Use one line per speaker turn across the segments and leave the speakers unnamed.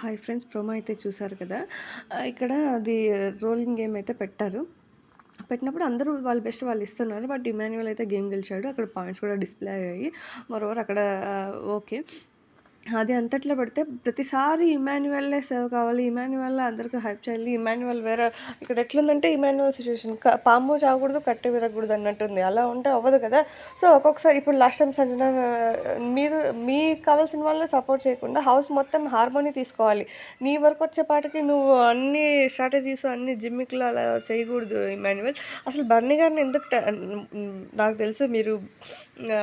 Hi friends promo అయితే చూసారు కదా. ఇక్కడ అది రోలింగ్ గేమ్ అయితే పెట్టారు. పెట్టినప్పుడు అందరూ వాళ్ళ బెస్ట్ వాళ్ళు ఇస్తున్నారు బట్ ఇమాన్యువల్ అయితే గేమ్ గెలిచాడు. అక్కడ పాయింట్స్ కూడా డిస్ప్లే అయ్యాయి. మరోవర్ అక్కడ ఓకే అది అంతట్లో పెడితే ప్రతిసారి ఇమాన్యువల్లే సేవ్ కావాలి ఇమాన్యువల్ అందరికీ హైప్ చేయాలి ఇమాన్యువల్ వేరే ఇక్కడ ఎట్లుందంటే ఇమాన్యువల్ సిచ్యువేషన్ పాము చావకూడదు కట్టె విరగకూడదు అన్నట్టుంది. అలా ఉంటే అవ్వదు కదా. సో ఒక్కొక్కసారి ఇప్పుడు లాస్ట్ టైం సంజన మీరు మీకు కావాల్సిన వాళ్ళని సపోర్ట్ చేయకుండా హౌస్ మొత్తం హార్మోని తీసుకోవాలి. నీ వరకు వచ్చేపాటికి నువ్వు అన్ని స్ట్రాటజీస్ అన్ని జిమ్మిక్లు అలా చేయకూడదు ఇమాన్యువల్ అసలు బర్నీ గారిని ఎందుకు నాకు తెలుసు మీరు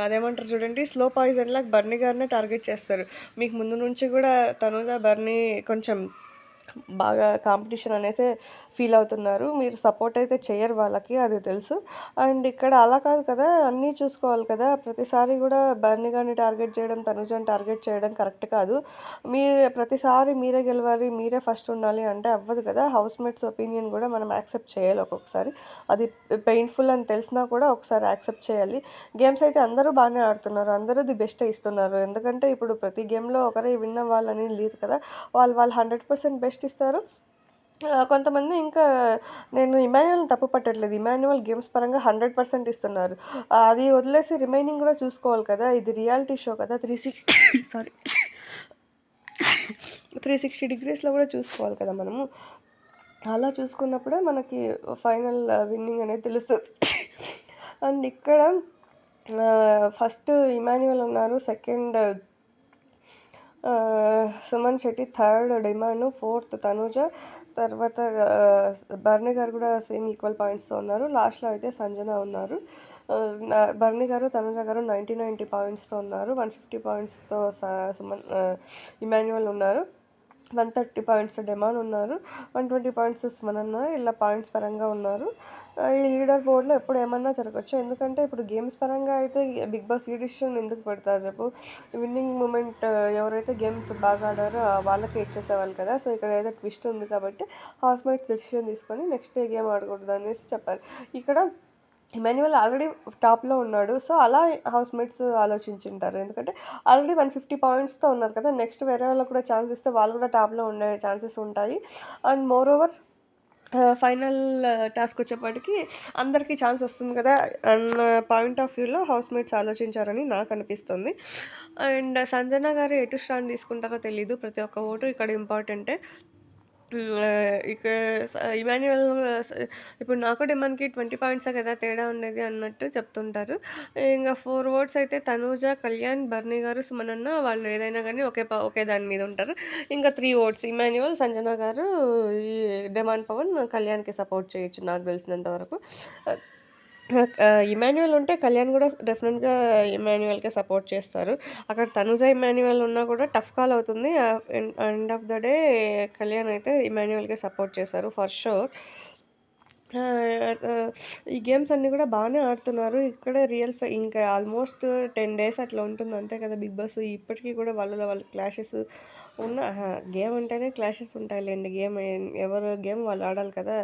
అదేమంటారు చూడండి స్లో పాయిజన్ లాగా బర్నీ గారినే టార్గెట్ చేస్తారు. మీకు ముందు నుంచి కూడా తనుజ బర్నీ కొంచెం బాగా కాంపిటీషన్ అనేసి ఫీల్ అవుతున్నారు. మీరు సపోర్ట్ అయితే చేయరు వాళ్ళకి అది తెలుసు. అండ్ ఇక్కడ అలా కాదు కదా అన్నీ చూసుకోవాలి కదా. ప్రతిసారి కూడా బర్ని గారిని టార్గెట్ చేయడం తనుజని టార్గెట్ చేయడం కరెక్ట్ కాదు. మీరు ప్రతిసారి మీరే గెలవాలి మీరే ఫస్ట్ ఉండాలి అంటే అవ్వదు కదా. హౌస్ మేట్స్ ఒపీనియన్ కూడా మనం యాక్సెప్ట్ చేయాలి ఒక్కొక్కసారి. అది పెయిన్ఫుల్ అని తెలిసినా కూడా ఒకసారి యాక్సెప్ట్ చేయాలి. గేమ్స్ అయితే అందరూ బాగానే ఆడుతున్నారు అందరూ ది బెస్ట్ ఇస్తున్నారు. ఎందుకంటే ఇప్పుడు ప్రతి గేమ్లో ఒకరే విన్ అవ్వాలని లేదు కదా. వాళ్ళు వాళ్ళు హండ్రెడ్ పర్సెంట్ బెస్ట్ ఇస్తారు కొంతమంది ఇంకా నేను ఇమాన్యువల్ని తప్పు పట్టట్లేదు. ఇమాన్యువల్ గేమ్స్ పరంగా హండ్రెడ్ పర్సెంట్ ఇస్తున్నారు. అది వదిలేసి రిమైనింగ్ కూడా చూసుకోవాలి కదా. ఇది రియాలిటీ షో కదా. Three six sorry. Three sixty డిగ్రీస్లో కూడా చూసుకోవాలి కదా మనము. అలా చూసుకున్నప్పుడే మనకి ఫైనల్ విన్నింగ్ అనేది తెలుస్తుంది. అండ్ ఇక్కడ ఫస్ట్ ఇమాన్యువల్ ఉన్నారు. Second Suman Shetty third Demon fourth Tanuja. తర్వాత బర్నీ గారు కూడా సేమ్ ఈక్వల్ పాయింట్స్తో ఉన్నారు. లాస్ట్లో అయితే సంజన ఉన్నారు. ఆ, గారు తనుజ గారు నైంటీ నైంటీ పాయింట్స్తో ఉన్నారు. వన్ ఫిఫ్టీ పాయింట్స్తో సుమన్ ఇమాన్యువల్ ఉన్నారు. వన్ థర్టీ పాయింట్స్ డెమాన్ ఉన్నారు. వన్ ట్వంటీ పాయింట్స్ ఉస్మాన్ ఉన్నారు ఇలా పాయింట్స్ పరంగా ఉన్నారు. ఈ లీడర్ బోర్డులో ఎప్పుడు ఏమన్నా జరగచ్చు? ఎందుకంటే ఇప్పుడు గేమ్స్ పరంగా అయితే బిగ్ బాస్ ఈ డిసిషన్ ఎందుకు పెడతారు రేపు విన్నింగ్ మూమెంట్ ఎవరైతే గేమ్స్ బాగా ఆడారో వాళ్ళకే ఇచ్చేసేవాళ్ళు కదా. సో ఇక్కడ ఏదో ట్విస్ట్ ఉంది కాబట్టి హౌస్ మేట్స్ డిసిషన్ తీసుకొని నెక్స్ట్ డే గేమ్ ఆడకూడదు అనేసి చెప్పారు. ఇక్కడ ఇమాన్యువల్ ఆల్రెడీ టాప్లో ఉన్నాడు. సో అలా హౌస్ మేట్స్ ఆలోచించుంటారు. ఎందుకంటే ఆల్రెడీ వన్ ఫిఫ్టీ పాయింట్స్తో ఉన్నారు కదా. నెక్స్ట్ వేరే వాళ్ళకి కూడా ఛాన్స్ ఇస్తే వాళ్ళు కూడా టాప్లో ఉండే ఛాన్సెస్ ఉంటాయి. And moreover final task వచ్చేప్పటికి అందరికీ ఛాన్స్ వస్తుంది కదా. అన్న పాయింట్ ఆఫ్ వ్యూలో హౌస్ మేట్స్ ఆలోచించారని నాకు అనిపిస్తుంది. అండ్ సంజన గారు ఎటు స్టాండ్ తీసుకుంటారో తెలీదు. ప్రతి ఒక్క ఓటు ఇక్కడ ఇంపార్టెంటే. ఇక్కడ ఇమాన్యువల్ ఇప్పుడు నాకు మనకి ట్వంటీ పాయింట్సే కదా తేడా ఉండేది అన్నట్టు చెప్తుంటారు. ఇంకా ఫోర్ ఓట్స్ అయితే తనూజ కళ్యాణ్ బర్నీ గారు సుమనన్న వాళ్ళు ఏదైనా కానీ ఒకే ప- ఒకే దాని మీద ఉంటారు. ఇంకా త్రీ ఓట్స్ ఇమాన్యువల్ సంజన గారు ఈ డెమాన్ పవన్ కళ్యాణ్కి సపోర్ట్ చేయొచ్చు నాకు తెలిసినంత వరకు. ఇమాన్యువల్ ఉంటే కళ్యాణ్ కూడా డెఫినెట్గా ఇమాన్యువల్కే సపోర్ట్ చేస్తారు. అక్కడ తనుజ ఇమాన్యువల్ ఉన్నా కూడా టఫ్ కాల్ అవుతుంది. End of the day Kalyan అయితే ఇమాన్యువల్కే సపోర్ట్ చేస్తారు ఫర్ షూర్. ఈ గేమ్స్ అన్నీ కూడా బాగానే ఆడుతున్నారు. ఇక్కడ రియల్ ఇంకా ఆల్మోస్ట్ టెన్ డేస్ అట్లా ఉంటుంది. అంతే కదా బిగ్ బాస్. ఇప్పటికీ కూడా వాళ్ళలో వాళ్ళ క్లాషెస్ ఉన్న గేమ్ అంటేనే క్లాషెస్ ఉంటాయిలేండి. గేమ్ ఎవరు గేమ్ వాళ్ళు ఆడాలి కదా.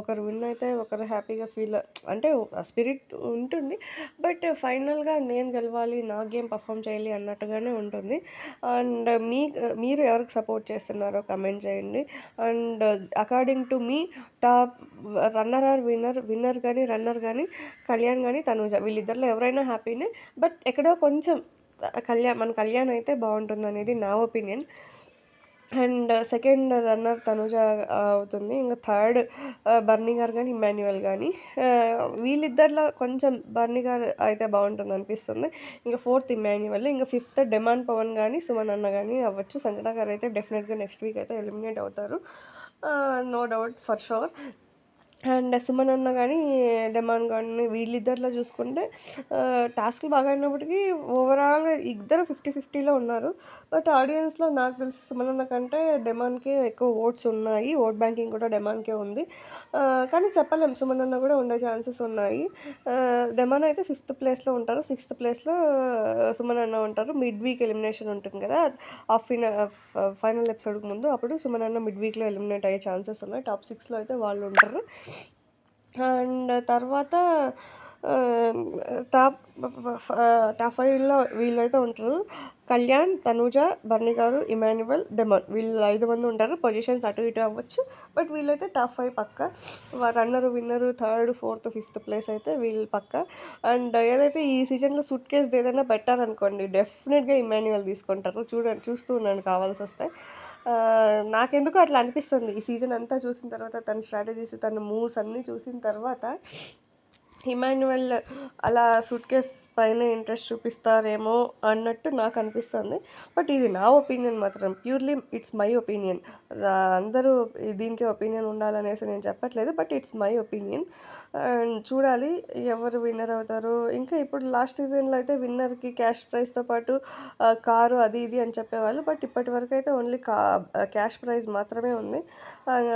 ఒకరు విన్ అయితే ఒకరు హ్యాపీగా ఫీల్ అంటే స్పిరిట్ ఉంటుంది. బట్ ఫైనల్గా నేను గెలవాలి నా గేమ్ పర్ఫామ్ చేయాలి అన్నట్టుగానే ఉంటుంది. అండ్ మీ మీరు ఎవరికి సపోర్ట్ చేస్తున్నారో కమెంట్ చేయండి. And according to me top runner or winner winner కానీ రన్నర్ కానీ కళ్యాణ్ కానీ తనుజ వీళ్ళిద్దరిలో ఎవరైనా హ్యాపీనే. బట్ ఎక్కడో కొంచెం కళ్యాణ్ మన కళ్యాణ్ అయితే బాగుంటుంది అనేది నా opinion. And second runner Tanuja అవుతుంది. ఇంకా థర్డ్ బర్నీ గారు కానీ ఇమాన్యువల్ కానీ వీళ్ళిద్దరిలో కొంచెం బర్నీ గారు అయితే బాగుంటుంది అనిపిస్తుంది ఇంకా ఫోర్త్ ఇమాన్యువల్ ఇంకా ఫిఫ్త్ డెమాన్ పవన్ కానీ సుమన్ అన్న కానీ అవ్వచ్చు. సంజన గారు అయితే డెఫినెట్గా నెక్స్ట్ వీక్ అయితే ఎలిమినేట్ అవుతారు. No doubt for sure. And Suman అన్న కానీ డెమాన్ కానీ వీళ్ళిద్దరిలో చూసుకుంటే టాస్క్లు బాగా అయినప్పటికీ ఓవరాల్ ఇద్దరు ఫిఫ్టీ ఫిఫ్టీలో ఉన్నారు. బట్ ఆడియన్స్లో నాకు తెలిసి సుమనన్న కంటే డెమాన్కే ఎక్కువ ఓట్స్ ఉన్నాయి. ఓట్ బ్యాంకింగ్ కూడా డెమాన్కే ఉంది. కానీ చెప్పలేం. సుమనన్న కూడా ఉండే ఛాన్సెస్ ఉన్నాయి. డెమాన్ అయితే ఫిఫ్త్ ప్లేస్లో ఉంటారు. సిక్స్త్ ప్లేస్లో సుమన్ అన్న ఉంటారు. మిడ్ వీక్ ఎలిమినేషన్ ఉంటుంది కదా. ఆ ఫిన ఫైనల్ ఎపిసోడ్కి ముందు అప్పుడు సుమన్ అన్న మిడ్ వీక్లో ఎలిమినేట్ అయ్యే ఛాన్సెస్ ఉన్నాయి. టాప్ సిక్స్లో అయితే వాళ్ళు ఉంటారు. అండ్ తర్వాత టాప్ టాప్ ఫైవ్లో వీళ్ళైతే ఉంటారు. కళ్యాణ్ తనూజ బర్ని గారు ఇమాన్యువల్ డెమన్. వీళ్ళు ఐదు మంది ఉంటారు. పొజిషన్స్ అటు ఇటు అవ్వచ్చు. బట్ వీళ్ళైతే టాప్ ఫైవ్ పక్క. Runner winner third fourth fifth place అయితే వీళ్ళు పక్క. అండ్ ఏదైతే ఈ సీజన్లో సూట్ కేస్ ఏదైనా పెట్టారనుకోండి డెఫినెట్గా ఇమాన్యువల్ తీసుకుంటారు. చూడండి చూస్తూ ఉన్నాను కావాల్సి వస్తే. నాకెందుకు అట్లా అనిపిస్తుంది. ఈ సీజన్ అంతా చూసిన తర్వాత తన స్ట్రాటజీస్ తన మూవ్స్ అన్నీ చూసిన తర్వాత ఇమాన్యువల్ అలా సూట్ కేస్ పైన ఇంట్రెస్ట్ చూపిస్తారేమో అన్నట్టు నాకు అనిపిస్తుంది. బట్ ఇది నా ఒపీనియన్ మాత్రం. ప్యూర్లీ ఇట్స్ మై ఒపీనియన్ అందరూ దీనికి ఒపీనియన్ ఉండాలనేసి నేను చెప్పట్లేదు but it's my opinion and చూడాలి ఎవరు విన్నర్ అవుతారు. ఇంకా ఇప్పుడు లాస్ట్ సీజన్లో అయితే విన్నర్కి క్యాష్ ప్రైజ్తో పాటు కారు అది ఇది అని చెప్పేవాళ్ళు. బట్ ఇప్పటి వరకు అయితే ఓన్లీ కా క్యాష్ ప్రైజ్ మాత్రమే ఉంది.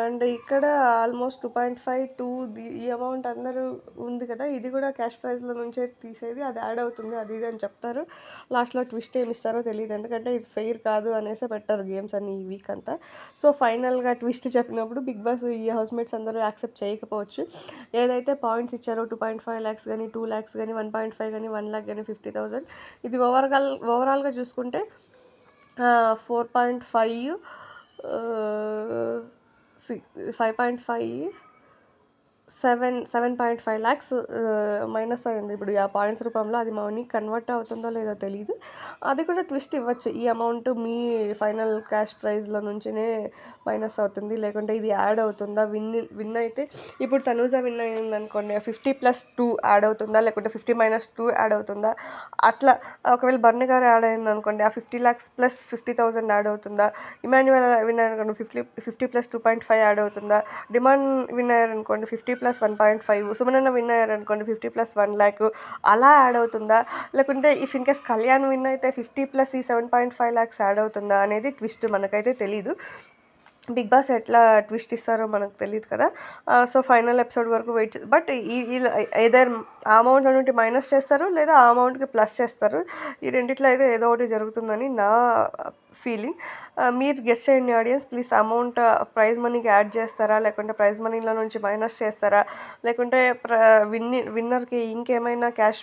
అండ్ ఇక్కడ almost two point five two ఈ అమౌంట్ అందరూ ఉంది కదా. ఇది కూడా క్యాష్ ప్రైజ్లో నుంచే తీసేది అది యాడ్ అవుతుంది అది ఇది అని చెప్తారు. లాస్ట్లో ట్విస్ట్ ఏమి ఇస్తారో తెలియదు ఎందుకంటే ఇది ఫెయిర్ కాదు అనేసి పెట్టారు గేమ్స్ అన్ని ఈ వీక్ అంతా. సో ఫైనల్గా ట్విస్ట్ చెప్పినప్పుడు బిగ్ బాస్ ఈ హౌస్ మేట్స్ అందరూ యాక్సెప్ట్ చేయకపోవచ్చు. ఏదైతే పాయింట్స్ ఇచ్చారో టూ పాయింట్ ఫైవ్ ల్యాక్స్ కానీ టూ ల్యాక్స్ కానీ వన్ పాయింట్ ఫైవ్ కానీ వన్ ల్యాక్ కానీ ఫిఫ్టీ థౌజండ్ ఇది ఓవరాల్ ఓవరాల్గా చూసుకుంటే four point five five point five seven seven point five lakhs minus అయింది. ఇప్పుడు ఆ పాయింట్స్ రూపంలో అది మనీ కన్వర్ట్ అవుతుందో లేదో తెలియదు అది కూడా ట్విస్ట్ ఇవ్వచ్చు. ఈ అమౌంట్ మీ ఫైనల్ క్యాష్ ప్రైజ్లో నుంచినే మైనస్ అవుతుంది. లేకుంటే ఇది యాడ్ అవుతుందా? విన్ విన్ అయితే ఇప్పుడు తనూజ విన్ అయింది అనుకోండి ఫిఫ్టీ ప్లస్ టూ యాడ్ అవుతుందా? లేకుంటే ఫిఫ్టీ మైనస్ టూ యాడ్ అవుతుందా? అట్లా ఒకవేళ బర్ని గారు యాడ్ అయింది అనుకోండి ఆ fifty lakhs plus fifty thousand add అవుతుందా? ఇమాన్యువల్ విన్ అనుకోండి fifty fifty plus two point five add అవుతుందా? డిమాండ్ విన్ అయ్యారు అనుకోండి fifty plus one point five సుమనన్న win అయ్యారనుకోండి ఫిఫ్టీ ప్లస్ వన్ ల్యాక్ అలా యాడ్ అవుతుందా? లేకుంటే if in case Kalyan win అయితే ఫిఫ్టీ ప్లస్ ఈ seven point five lakhs add అవుతుందా? అనేది ట్విస్ట్ మనకైతే తెలీదు. బిగ్ బాస్ ఎట్లా ట్విస్ట్ ఇస్తారో మనకు తెలియదు కదా. సో ఫైనల్ ఎపిసోడ్ వరకు వెయిట్ బట్ ఈ ఏదైనా ఆ అమౌంట్ నుండి మైనస్ చేస్తారు లేదా ఆ అమౌంట్కి ప్లస్ చేస్తారు ఈ రెండిట్లో అయితే ఏదో ఒకటి జరుగుతుందని నా ఫీలింగ్. మీరు గెస్ట్ చేయండి ఆడియన్స్ ప్లీజ్ అమౌంట్ ప్రైజ్ మనీకి యాడ్ చేస్తారా? లేకుంటే ప్రైజ్ మనీలో నుంచి మైనస్ చేస్తారా? లేకుంటే ప్ర విన్ని విన్నర్కి ఇంకేమైనా క్యాష్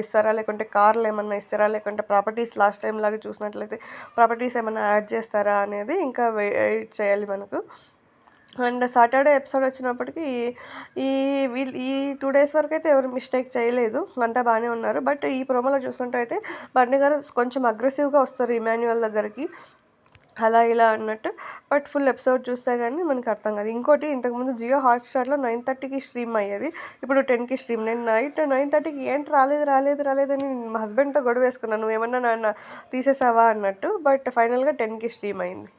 ఇస్తారా? లేకుంటే కార్లు ఏమన్నా ఇస్తారా? లేకుంటే ప్రాపర్టీస్ లాస్ట్ టైం లాగా చూసినట్లయితే ప్రాపర్టీస్ ఏమైనా యాడ్ చేస్తారా అనేది ఇంకా వెయిట్ చేయాలి మనకు. అండ్ సాటర్డే ఎపిసోడ్ వచ్చినప్పటికీ ఈ వీళ్ళు ఈ టూ డేస్ వరకు అయితే ఎవరు మిస్టేక్ చేయలేదు. అంతా బాగానే ఉన్నారు. బట్ ఈ ప్రోమోలో చూసినట్టు అయితే బర్ని గారు కొంచెం అగ్రెసివ్గా వస్తారు ఇమాన్యువల్ దగ్గరికి. అలా ఇలా అన్నట్టు. బట్ ఫుల్ ఎపిసోడ్ చూస్తే కానీ మనకి అర్థం కాదు. ఇంకోటి ఇంతకుముందు జియో హాట్స్టార్లో నైన్ థర్టీకి స్ట్రీమ్ అయ్యేది. ఇప్పుడు టెన్కి స్ట్రీమ్. నేను నైట్ నైన్ థర్టీకి ఏంటి రాలేదు రాలేదు రాలేదని మా హస్బెండ్తో గొడవ వేసుకున్నాను నువ్వు ఏమన్నా నాన్న తీసేసావా అన్నట్టు. బట్ ఫైనల్గా టెన్కి స్ట్రీమ్ అయింది.